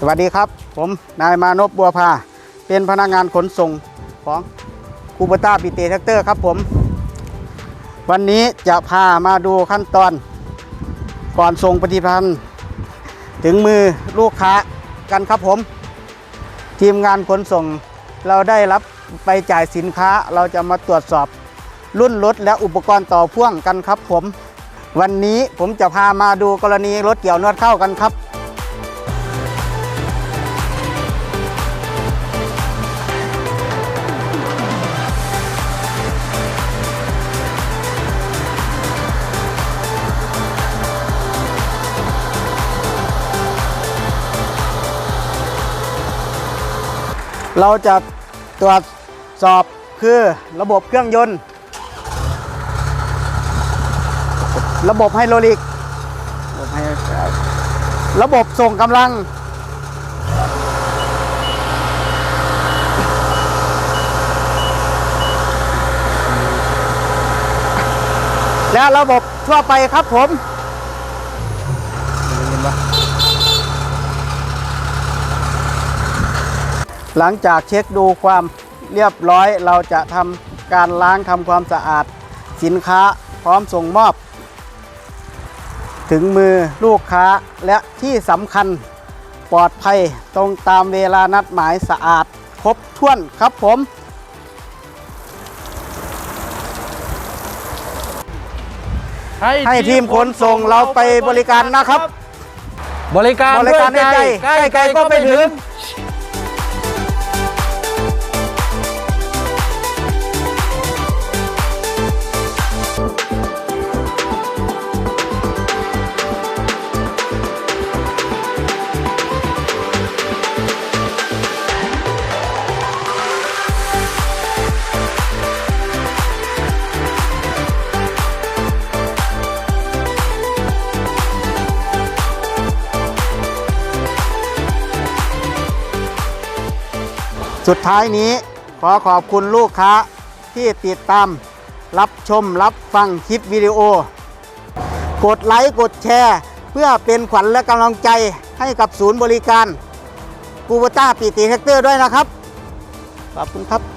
สวัสดีครับ ผมนายมานพบัวพาเป็นพนักงานขนส่งของคูเบต้าปีเตแท็กเตอร์ครับผม วันนี้จะพามาดูขั้นตอน ก่อนส่งปฏิพันธ์ ถึงมือลูกค้ากันครับผม ทีมงานขนส่งเราได้รับไปจ่ายสินค้าเราจะมาตรวจสอบรุ่นรถและอุปกรณ์ต่อพ่วงกันครับผม วันนี้ผมจะพามาดูกรณีรถเกี่ยวนวดเข้ากันครับ เราจะตรวจสอบคือระบบเครื่องยนต์ ระบบไฮดรลิก ระบบส่งกำลัง และระบบทั่วไปครับผม หลังจากเช็คดูความเรียบร้อยเราจะทำการล้างทำความสะอาด สินค้าพร้อมส่งมอบ ถึงมือลูกค้าและที่สำคัญปลอดภัยตรงตามเวลานัดหมายสะอาดครบถ้วนครับผมให้ทีมขนส่งเราไปบริการนะครับ บริการบริการด้วยใจใกล้ใกล้ๆก็ไปถึง สุดท้ายนี้ขอขอบคุณลูกค้าที่ติดตาม รับชมรับฟังคลิปวิดีโอ กดไลค์กดแชร์ เพื่อเป็นขวัญและกำลังใจให้กับศูนย์บริการกูบต้าปีติแท็กเตอร์ด้วยนะครับ ขอบคุณครับ